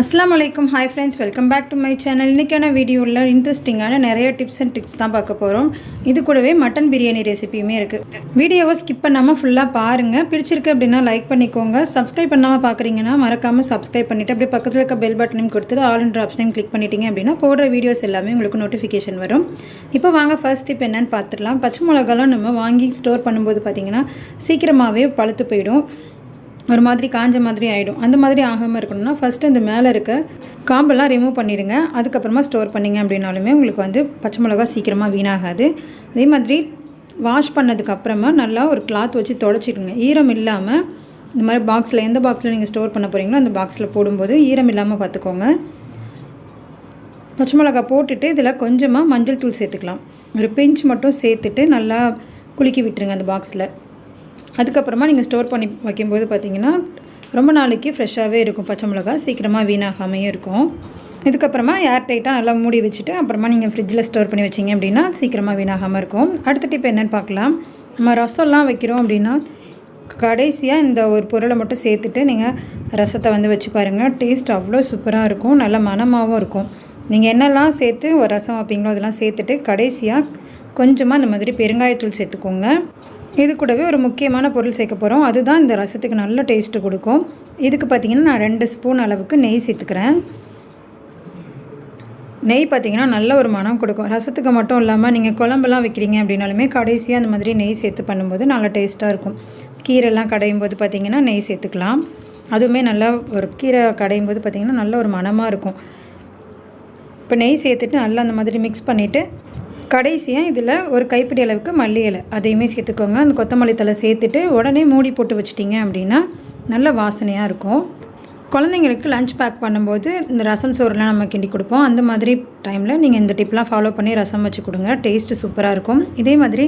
அஸ்லாம் வலைக்கும் hi friends welcome back to my channel இன்றைக்கான வீடியோவில் இன்ட்ரெஸ்டிங்கான நிறைய டிப்ஸ் அண்ட் ட்ரிக்ஸ் தான் பார்க்க போகிறோம் இது கூடவே மட்டன் பிரியாணி ரெசிபியுமே இருக்குது வீடியோவை ஸ்கிப் பண்ணாமல் ஃபுல்லாக பாருங்கள் பிடிச்சிருக்கு அப்படின்னா லைக் பண்ணிக்கோங்க. சப்ஸ்கிரைப் பண்ணாமல் பார்க்குறீங்கன்னா மறக்காமல் சப்ஸ்கிரைப் பண்ணிவிட்டு அப்படியே பக்கத்தில் இருக்க பெல் பட்டனையும் கொடுத்துட்டு ஆல் என்ற ஆப்ஷனையும் கிளிக் பண்ணிட்டீங்க அப்படின்னா போடுற வீடியோஸ் எல்லாமே உங்களுக்கு நோட்டிஃபிகேஷன் வரும். இப்போ வாங்க ஃபர்ஸ்ட் டிப் என்னென்னு பார்த்துடலாம். பச்சை மிளகாலாம் நம்ம வாங்கி ஸ்டோர் பண்ணும்போது பார்த்தீங்கன்னா சீக்கிரமாகவே பழுத்து போயிடும். ஒரு மாதிரி காஞ்ச மாதிரி ஆகிடும் அந்த மாதிரி ஆகாமல் இருக்கணும்னா ஃபஸ்ட்டு இந்த மேலே இருக்க காம்பெல்லாம் ரிமூவ் பண்ணிவிடுங்க அதுக்கப்புறமா ஸ்டோர் பண்ணிங்க அப்படின்னாலுமே உங்களுக்கு வந்து பச்சை மிளகா சீக்கிரமாக வீணாகாது. அதே மாதிரி வாஷ் பண்ணதுக்கப்புறமா நல்லா ஒரு கிளாத் வச்சு தொடச்சிக்கோங்க ஈரம் இல்லாமல் இந்த மாதிரி பாக்ஸில் எந்த பாக்ஸில் நீங்கள் ஸ்டோர் பண்ண போகிறீங்களோ அந்த பாக்ஸில் போடும்போது ஈரம் இல்லாமல் பார்த்துக்கோங்க. பச்சை மிளகா போட்டுட்டு இதில் கொஞ்சமாக மஞ்சள் தூள் சேர்த்துக்கலாம். ஒரு பிஞ்ச் மட்டும் சேர்த்துட்டு நல்லா குலுக்கி விட்டுருங்க அந்த பாக்ஸில் அதுக்கப்புறமா நீங்கள் ஸ்டோர் பண்ணி வைக்கும்போது பார்த்தீங்கன்னா ரொம்ப நாளைக்கு ஃப்ரெஷ்ஷாகவே இருக்கும். பச்சை மிளகா சீக்கிரமாக வீணாகாமையும் இருக்கும். இதுக்கப்புறமா ஏர் டைட்டாக நல்லா மூடி வச்சுட்டு அப்புறமா நீங்கள் ஃப்ரிட்ஜில் ஸ்டோர் பண்ணி வச்சிங்க அப்படின்னா சீக்கிரமாக வீணாகாமல் இருக்கும். அடுத்த டிப் என்னென்னு பார்க்கலாம். நம்ம ரசம்லாம் வைக்கிறோம் அப்படின்னா கடைசியாக இந்த ஒரு பொருளை மட்டும் சேர்த்துட்டு நீங்கள் ரசத்தை வந்து வச்சு பாருங்கள் டேஸ்ட் அவ்வளோ சூப்பராக இருக்கும். நல்ல மனமாகவும் இருக்கும். நீங்கள் என்னெல்லாம் சேர்த்து ஒரு ரசம் வைப்பீங்களோ அதெல்லாம் சேர்த்துட்டு கடைசியாக கொஞ்சமாக இந்த மாதிரி பெருங்காயத்தூள் சேர்த்துக்கோங்க. இது கூடவே ஒரு முக்கியமான பொருள் சேர்க்க போகிறோம் அதுதான் இந்த ரசத்துக்கு நல்ல டேஸ்ட்டு கொடுக்கும். இதுக்கு பார்த்திங்கன்னா நான் ரெண்டு ஸ்பூன் அளவுக்கு நெய் சேர்த்துக்கிறேன். நெய் பார்த்திங்கன்னா நல்ல ஒரு மனம் கொடுக்கும். ரசத்துக்கு மட்டும் இல்லாமல் நீங்கள் குழம்பெல்லாம் வைக்கிறீங்க அப்படின்னாலுமே கடைசியாக அந்த மாதிரி நெய் சேர்த்து பண்ணும்போது நல்லா டேஸ்ட்டாக இருக்கும். கீரைலாம் கடையும் போது பார்த்திங்கன்னா நெய் சேர்த்துக்கலாம். அதுவுமே நல்லா ஒரு கீரை கடையும் போது பார்த்திங்கன்னா நல்ல ஒரு மனமாக இருக்கும். இப்போ நெய் சேர்த்துட்டு நல்லா அந்த மாதிரி மிக்ஸ் பண்ணிவிட்டு கடைசியாக இதில் ஒரு கைப்பிடி அளவுக்கு மல்லி இலை அதையுமே சேர்த்துக்கோங்க. அந்த கொத்தமல்லி தலை சேர்த்துட்டு உடனே மூடி போட்டு வச்சிட்டிங்க அப்படின்னா நல்ல வாசனையாக இருக்கும். குழந்தைங்களுக்கு லஞ்ச் பேக் பண்ணும்போது இந்த ரசம் சோறுலாம் நம்ம கிண்டி கொடுப்போம். அந்த மாதிரி டைமில் நீங்கள் இந்த டிப்லாம் ஃபாலோ பண்ணி ரசம் வச்சு கொடுங்க. டேஸ்ட்டு சூப்பராக இருக்கும். இதே மாதிரி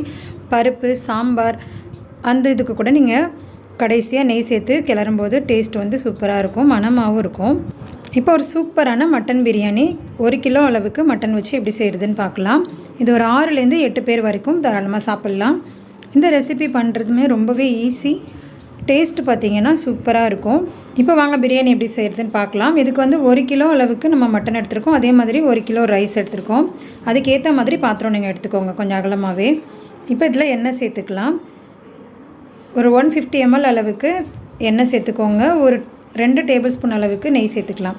பருப்பு சாம்பார் அந்த இதுக்கு கூட நீங்கள் கடைசியாக நெய் சேர்த்து கிளறும்போது டேஸ்ட் வந்து சூப்பராக இருக்கும். மணமாகவும் இருக்கும். இப்போ ஒரு சூப்பரான மட்டன் பிரியாணி ஒரு கிலோ அளவுக்கு மட்டன் வச்சு எப்படி செய்கிறதுன்னு பார்க்கலாம். இது ஒரு ஆறுலேருந்து எட்டு பேர் வரைக்கும் தாராளமாக சாப்பிட்லாம். இந்த ரெசிபி பண்ணுறதுமே ரொம்பவே ஈஸி டேஸ்ட்டு பார்த்தீங்கன்னா சூப்பராக இருக்கும். இப்போ வாங்க பிரியாணி எப்படி செய்கிறதுன்னு பார்க்கலாம். இதுக்கு வந்து ஒரு கிலோ அளவுக்கு நம்ம மட்டன் எடுத்துருக்கோம். அதே மாதிரி ஒரு கிலோ ரைஸ் எடுத்துருக்கோம். அதுக்கேற்ற மாதிரி பாத்திரம் நீங்கள் எடுத்துக்கோங்க கொஞ்சம் அகலமாகவே இப்போ இதில் எண்ணெய் சேர்த்துக்கலாம். ஒரு ஒன் ஃபிஃப்டி எம்எல் அளவுக்கு எண்ணெய் சேர்த்துக்கோங்க. ஒரு ரெண்டு டேபிள் ஸ்பூன் அளவுக்கு நெய் சேர்த்துக்கலாம்.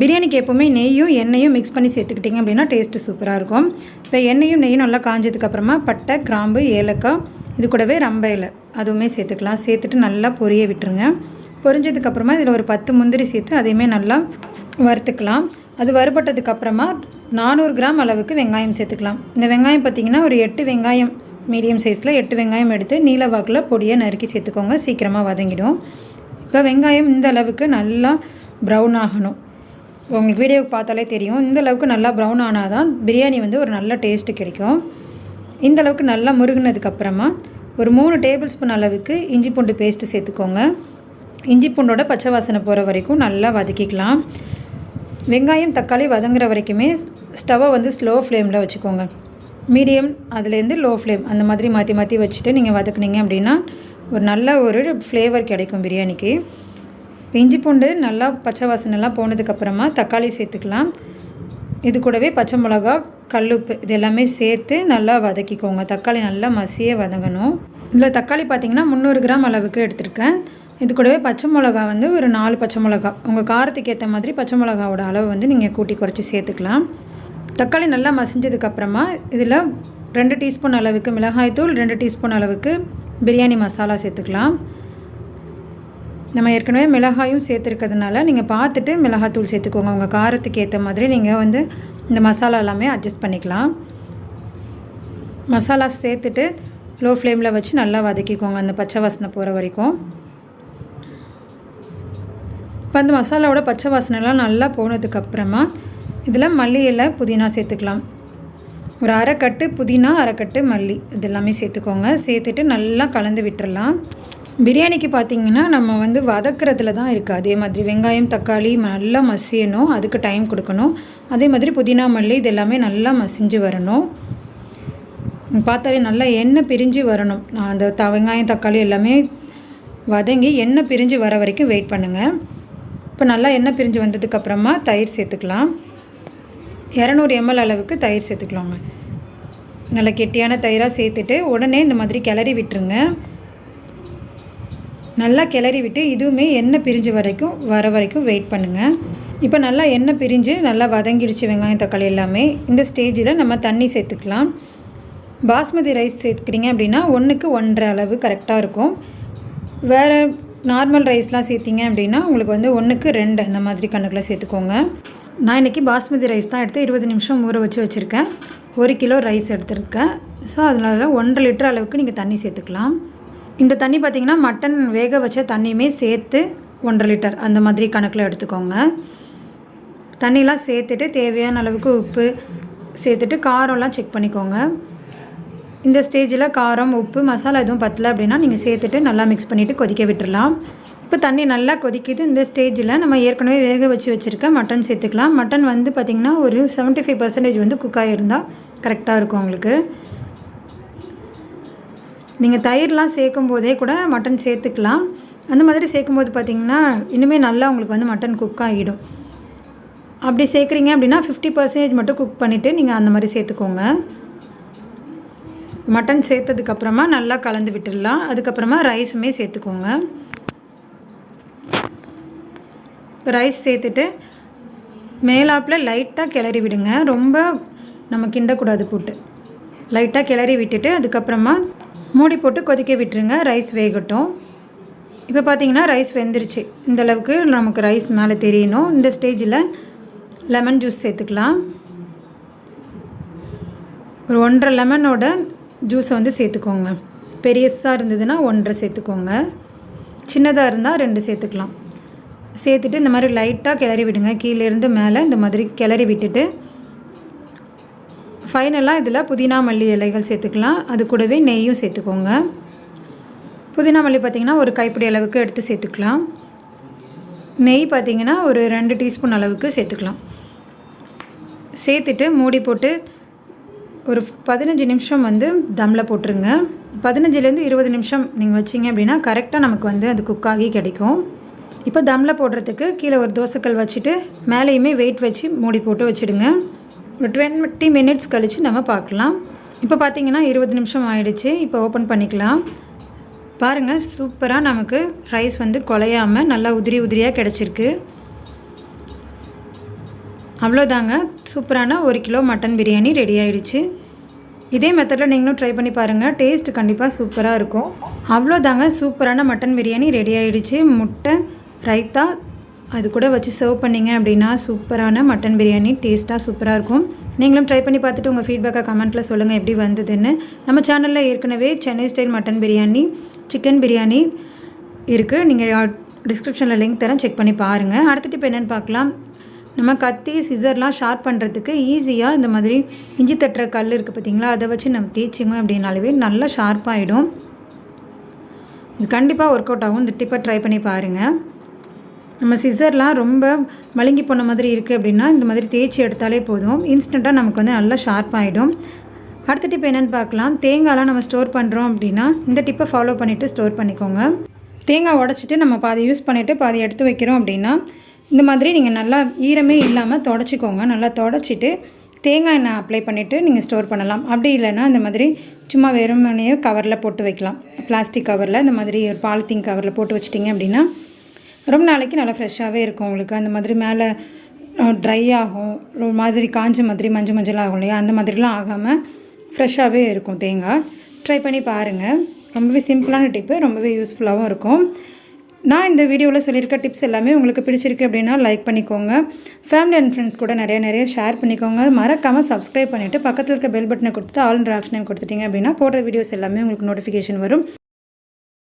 பிரியாணிக்கு எப்போவுமே நெய்யும் எண்ணெயும் மிக்ஸ் பண்ணி சேர்த்துக்கிட்டிங்க அப்படின்னா டேஸ்ட்டு சூப்பராக இருக்கும். இப்போ எண்ணெயும் நெய்யும் நல்லா காஞ்சதுக்கப்புறமா பட்டை கிராம்பு ஏலக்காய் இது கூடவே ரம்ப இலை அதுவுமே சேர்த்துக்கலாம். சேர்த்துட்டு நல்லா பொரிய விட்டுருங்க. பொரிஞ்சதுக்கப்புறமா இதில் ஒரு பத்து முந்திரி சேர்த்து அதையுமே நல்லா வறுத்துக்கலாம். அது வறுபட்டதுக்கப்புறமா நானூறு கிராம் அளவுக்கு வெங்காயம் சேர்த்துக்கலாம். இந்த வெங்காயம் பார்த்திங்கன்னா ஒரு எட்டு வெங்காயம் மீடியம் சைஸில் எட்டு வெங்காயம் எடுத்து நீல வாக்கில் பொடியை நறுக்கி சேர்த்துக்கோங்க. சீக்கிரமாக வதங்கிடும். இப்போ வெங்காயம் இந்த அளவுக்கு நல்லா ப்ரௌன் ஆகணும். உங்களுக்கு வீடியோ பார்த்தாலே தெரியும். இந்த அளவுக்கு நல்லா ப்ரௌன் ஆனால் தான் பிரியாணி வந்து ஒரு நல்ல டேஸ்ட்டு கிடைக்கும். இந்த அளவுக்கு நல்லா முருகினதுக்கப்புறமா ஒரு மூணு டேபிள் ஸ்பூன் அளவுக்கு இஞ்சி பூண்டு பேஸ்ட்டு சேர்த்துக்கோங்க. இஞ்சி பூண்டோட பச்சை வாசனை போகிற வரைக்கும் நல்லா வதக்கிக்கலாம். வெங்காயம் தக்காளி வதங்குற வரைக்குமே ஸ்டவ்வை வந்து ஸ்லோ ஃப்ளேமில் வச்சுக்கோங்க. மீடியம் அதுலேருந்து லோ ஃப்ளேம் அந்த மாதிரி மாற்றி மாற்றி வச்சுட்டு நீங்கள் வதக்குனீங்க அப்படின்னா ஒரு நல்ல ஒரு ஃப்ளேவர் கிடைக்கும் பிரியாணிக்கு. இஞ்சி பூண்டு நல்லா பச்சை வாசனைலாம் போனதுக்கப்புறமா தக்காளி சேர்த்துக்கலாம். இது கூடவே பச்சை மிளகா கல்லுப்பு இது எல்லாமே சேர்த்து நல்லா வதக்கிக்கோங்க. தக்காளி நல்லா மசிய வதங்கணும். இதில் தக்காளி பார்த்திங்கன்னா முந்நூறு கிராம் அளவுக்கு எடுத்திருக்கேன். இது கூடவே பச்சை மிளகா வந்து ஒரு நாலு பச்சை மிளகா. உங்கள் காரத்துக்கு ஏற்ற மாதிரி பச்சை மிளகாவோட அளவு வந்து நீங்கள் கூட்டி குறைச்சி சேர்த்துக்கலாம். தக்காளி நல்லா மசிஞ்சதுக்கப்புறமா இதில் ரெண்டு டீஸ்பூன் அளவுக்கு மிளகாய்த்தூள் ரெண்டு டீஸ்பூன் அளவுக்கு பிரியாணி மசாலா சேர்த்துக்கலாம். நம்ம ஏற்கனவே மிளகாயும் சேர்த்துருக்கிறதுனால நீங்கள் பார்த்துட்டு மிளகாத்தூள் சேர்த்துக்கோங்க. உங்கள் காரத்துக்கு ஏற்ற மாதிரி நீங்கள் வந்து இந்த மசாலா எல்லாமே அட்ஜஸ்ட் பண்ணிக்கலாம். மசாலா சேர்த்துட்டு லோ ஃப்ளேமில் வச்சு நல்லா வதக்கிக்கோங்க. அந்த பச்சை வாசனை போகிற வரைக்கும். இப்போ அந்த மசாலாவோட பச்சை வாசனைலாம் நல்லா போனதுக்கப்புறமா இதில் மல்லி இலை புதினா சேர்த்துக்கலாம். ஒரு அரைக்கட்டு புதினா அரைக்கட்டு மல்லி. இது எல்லாமே சேர்த்துக்கோங்க. சேர்த்துட்டு நல்லா கலந்து விட்டுறலாம். பிரியாணிக்கு பார்த்திங்கன்னா நம்ம வந்து வதக்கிறதுல தான் இருக்குது அதே மாதிரி வெங்காயம் தக்காளி நல்லா மசியணும். அதுக்கு டைம் கொடுக்கணும். அதே மாதிரி புதினா மல்லி இது எல்லாமே நல்லா மசிஞ்சு வரணும். பார்த்தாலே நல்லா எண்ணெய் பிரிஞ்சு வரணும். அந்த த வெங்காயம் தக்காளி எல்லாமே வதங்கி எண்ணெய் பிரிஞ்சு வர வரைக்கும் வெயிட் பண்ணுங்கள் இப்போ நல்லா எண்ணெய் பிரிஞ்சு வந்ததுக்கப்புறமா தயிர் சேர்த்துக்கலாம். இரநூறு எம்எல் அளவுக்கு தயிர் சேர்த்துக்கலாங்க. நல்லா கெட்டியான தயிராக சேர்த்துட்டு உடனே இந்த மாதிரி கிளறி விட்டுருங்க. நல்லா கிளறி விட்டு இதுவுமே எண்ணெய் பிரிஞ்சு வரைக்கும் வர வரைக்கும் வெயிட் பண்ணுங்கள் இப்போ நல்லா எண்ணெய் பிரிஞ்சு நல்லா வதங்கிடுச்சு வெங்காயம் தக்காளி எல்லாமே. இந்த ஸ்டேஜில் நம்ம தண்ணி சேர்த்துக்கலாம். பாஸ்மதி ரைஸ் சேர்த்துக்கிறீங்க அப்படின்னா ஒன்றுக்கு ஒன்றரை அளவு கரெக்டாக இருக்கும். வேறு நார்மல் ரைஸ்லாம் சேர்த்திங்க அப்படின்னா உங்களுக்கு வந்து ஒன்றுக்கு ரெண்டு அந்த மாதிரி கணக்கில் சேர்த்துக்கோங்க. நான் இன்றைக்கி பாஸ்மதி ரைஸ் தான் எடுத்து இருபது நிமிஷம் ஊற வச்சு வச்சுருக்கேன். ஒரு கிலோ ரைஸ் எடுத்துருக்கேன். ஸோ அதனால ஒன்றரை லிட்டர் அளவுக்கு நீங்கள் தண்ணி சேர்த்துக்கலாம். இந்த தண்ணி பார்த்திங்கன்னா மட்டன் வேக வச்ச தண்ணியுமே சேர்த்து ஒன்றரை லிட்டர் அந்த மாதிரி கணக்கில் எடுத்துக்கோங்க. தண்ணிலாம் சேர்த்துட்டு தேவையான அளவுக்கு உப்பு சேர்த்துட்டு காரம்லாம் செக் பண்ணிக்கோங்க. இந்த ஸ்டேஜில் காரம் உப்பு மசாலா எதுவும் பத்தல அப்படின்னா நீங்கள் சேர்த்துட்டு நல்லா மிக்ஸ் பண்ணிவிட்டு கொதிக்க விட்டுடலாம் இப்போ தண்ணி நல்லா கொதிக்குது. இந்த ஸ்டேஜில் நம்ம ஏற்கனவே வேக வச்சு வச்சுருக்க மட்டன் சேர்த்துக்கலாம். மட்டன் வந்து பார்த்திங்கன்னா ஒரு செவன்ட்டி ஃபைவ் பர்சன்டேஜ் வந்து குக் ஆகிருந்தால் கரெக்டாக இருக்கும் உங்களுக்கு. நீங்கள் தயிர்லாம் சேர்க்கும் போதே கூட மட்டன் சேர்த்துக்கலாம். அந்த மாதிரி சேர்க்கும்போது பார்த்திங்கன்னா இன்னுமே நல்லா உங்களுக்கு வந்து மட்டன் குக் ஆகிடும். அப்படி சேர்க்குறீங்க அப்படின்னா ஃபிஃப்டி பர்சன்டேஜ் மட்டும் குக் பண்ணிவிட்டு நீங்கள் அந்த மாதிரி சேர்த்துக்கோங்க. மட்டன் சேர்த்ததுக்கப்புறமா நல்லா கலந்து விட்டுடலாம். அதுக்கப்புறமா ரைஸுமே சேர்த்துக்கோங்க. ரைஸ் சேர்த்துட்டு மேலாப்பில் லைட்டாக கிளறி விடுங்க. ரொம்ப நம்ம கிண்டக்கூடாது போட்டு. லைட்டாக கிளறி விட்டுட்டு அதுக்கப்புறமா மூடி போட்டு கொதிக்க விட்டுருங்க. ரைஸ் வேகட்டும். இப்போ பார்த்தீங்கன்னா ரைஸ் வெந்துருச்சு. இந்த அளவுக்கு நமக்கு ரைஸ் மேலே தெரியணும். இந்த ஸ்டேஜில் லெமன் ஜூஸ் சேர்த்துக்கலாம். ஒரு ஒன்றரை லெமனோட ஜூஸை வந்து சேர்த்துக்கோங்க. பெரியஸாக இருந்ததுன்னா ஒன்றரை சேர்த்துக்கோங்க. சின்னதாக இருந்தால் ரெண்டு சேர்த்துக்கலாம். சேர்த்துட்டு இந்த மாதிரி லைட்டாக கிளறி விடுங்க. கீழேருந்து மேலே இந்த மாதிரி கிளறி விட்டுட்டு ஃபைனலாக இதில் புதினா மல்லி இலைகள் சேர்த்துக்கலாம். அது கூடவே நெய்யும் சேர்த்துக்கோங்க. புதினா மல்லி பார்த்திங்கன்னா ஒரு கைப்பிடி அளவுக்கு எடுத்து சேர்த்துக்கலாம். நெய் பார்த்திங்கன்னா ஒரு ரெண்டு டீஸ்பூன் அளவுக்கு சேர்த்துக்கலாம். சேர்த்துட்டு மூடி போட்டு ஒரு பதினஞ்சு நிமிஷம் வந்து தம்மில் போட்டுருங்க. பதினஞ்சுலேருந்து இருபது நிமிஷம் நீங்கள் வச்சிங்க அப்படின்னா கரெக்டாக நமக்கு வந்து அது குக்காகி கிடைக்கும். இப்போ தம்மில் போடுறதுக்கு கீழே ஒரு தோசைக்கல் வச்சுட்டு மேலேயுமே வெயிட் வச்சு மூடி போட்டு வச்சுடுங்க. ஒரு டுவெண்ட்டி மினிட்ஸ் கழித்து நம்ம பார்க்கலாம். இப்போ பார்த்தீங்கன்னா இருபது நிமிஷம் ஆயிடுச்சு. இப்போ ஓப்பன் பண்ணிக்கலாம். பாருங்கள் சூப்பராக நமக்கு ரைஸ் வந்து குலையாமல் நல்லா உதிரி உதிரியாக கிடச்சிருக்கு. அவ்வளோதாங்க. சூப்பரான ஒரு கிலோ மட்டன் பிரியாணி ரெடி ஆகிடுச்சு இதே மெத்தடில் நீங்களும் ட்ரை பண்ணி பாருங்கள் டேஸ்ட் கண்டிப்பாக சூப்பராக இருக்கும். அவ்வளோதாங்க. சூப்பரான மட்டன் பிரியாணி ரெடி ஆகிடுச்சு முட்டை ரைத்தா அது கூட வச்சு சர்வ் பண்ணிங்க அப்படின்னா சூப்பரான மட்டன் பிரியாணி டேஸ்ட்டாக சூப்பராக இருக்கும். நீங்களும் ட்ரை பண்ணி பார்த்துட்டு உங்கள் ஃபீட்பேக்கை கமெண்ட்டில் சொல்லுங்கள் எப்படி வந்ததுன்னு. நம்ம சேனலில் ஏற்கனவே Chennai style mutton biryani chicken biryani இருக்குது நீங்கள் டிஸ்கிரிப்ஷனில் லிங்க் தரேன் செக் பண்ணி பாருங்கள் அடுத்த டிப் என்னென்னு பார்க்கலாம். நம்ம கத்தி சிசர்லாம் ஷார்ப் பண்ணுறதுக்கு ஈஸியாக இந்த மாதிரி இஞ்சி தட்டுற கல் இருக்குது பார்த்திங்களா அதை வச்சு நம்ம தேய்ச்சிங்க அப்படின்னாலே நல்லா ஷார்ப்பாகிடும் இது கண்டிப்பாக ஒர்க் அவுட் ஆகும். இந்த டிப்பை ட்ரை பண்ணி பாருங்கள் நம்ம சிசர்லாம் ரொம்ப மழுங்கி போன மாதிரி இருக்குது அப்படின்னா இந்த மாதிரி தேய்ச்சி எடுத்தாலே போதும். இன்ஸ்டண்ட்டாக நமக்கு வந்து நல்லா ஷார்ப் ஆகிடும் அடுத்த டிப் என்னென்னு பார்க்கலாம். தேங்காய்லாம் நம்ம ஸ்டோர் பண்ணுறோம் அப்படின்னா இந்த டிப்பை ஃபாலோ பண்ணிவிட்டு ஸ்டோர் பண்ணிக்கோங்க. தேங்காய் உடச்சிட்டு நம்ம பாதி யூஸ் பண்ணிவிட்டு பாதி எடுத்து வைக்கிறோம் அப்படின்னா இந்த மாதிரி நீங்கள் நல்லா ஈரமே இல்லாமல் தொடச்சிக்கோங்க. நல்லா தொடச்சிட்டு தேங்காய் எண்ணெய் அப்ளை பண்ணிவிட்டு நீங்கள் ஸ்டோர் பண்ணலாம். அப்படி இல்லைன்னா இந்த மாதிரி சும்மா வெறுமனையே கவரில் போட்டு வைக்கலாம். பிளாஸ்டிக் கவரில் இந்த மாதிரி ஒரு பாலித்தீன் கவரில் போட்டு வச்சிட்டிங்க அப்படின்னா ரொம்ப நாளைக்கு நல்லா ஃப்ரெஷ்ஷாகவே இருக்கும் உங்களுக்கு. அந்த மாதிரி மேலே ட்ரை ஆகும். ஒரு மாதிரி காஞ்ச மாதிரி மஞ்சள் மஞ்சள் ஆகும் இல்லையா? அந்த மாதிரிலாம் ஆகாமல் ஃப்ரெஷ்ஷாகவே இருக்கும் தேங்காய். ட்ரை பண்ணி பாருங்கள் ரொம்பவே சிம்பிளான டிப்பு ரொம்பவே யூஸ்ஃபுல்லாகவும் இருக்கும். நான் இந்த வீடியோவில் சொல்லியிருக்க டிப்ஸ் எல்லாமே உங்களுக்கு பிடிச்சிருக்கு அப்படின்னா லைக் பண்ணிக்கோங்க. ஃபேமிலி அண்ட் ஃப்ரெண்ட்ஸ் கூட நிறைய நிறைய ஷேர் பண்ணிக்கோங்க. மறக்காமல் சப்ஸ்கிரைப் பண்ணிவிட்டு பக்கத்தில் இருக்க பெல் பட்டனை கொடுத்துட்டு ஆல் ஆப்ஷனையும் கொடுத்துட்டிங்க அப்படின்னா போடுற வீடியோஸ் எல்லாமே உங்களுக்கு நோட்டிஃபிகேஷன் வரும்.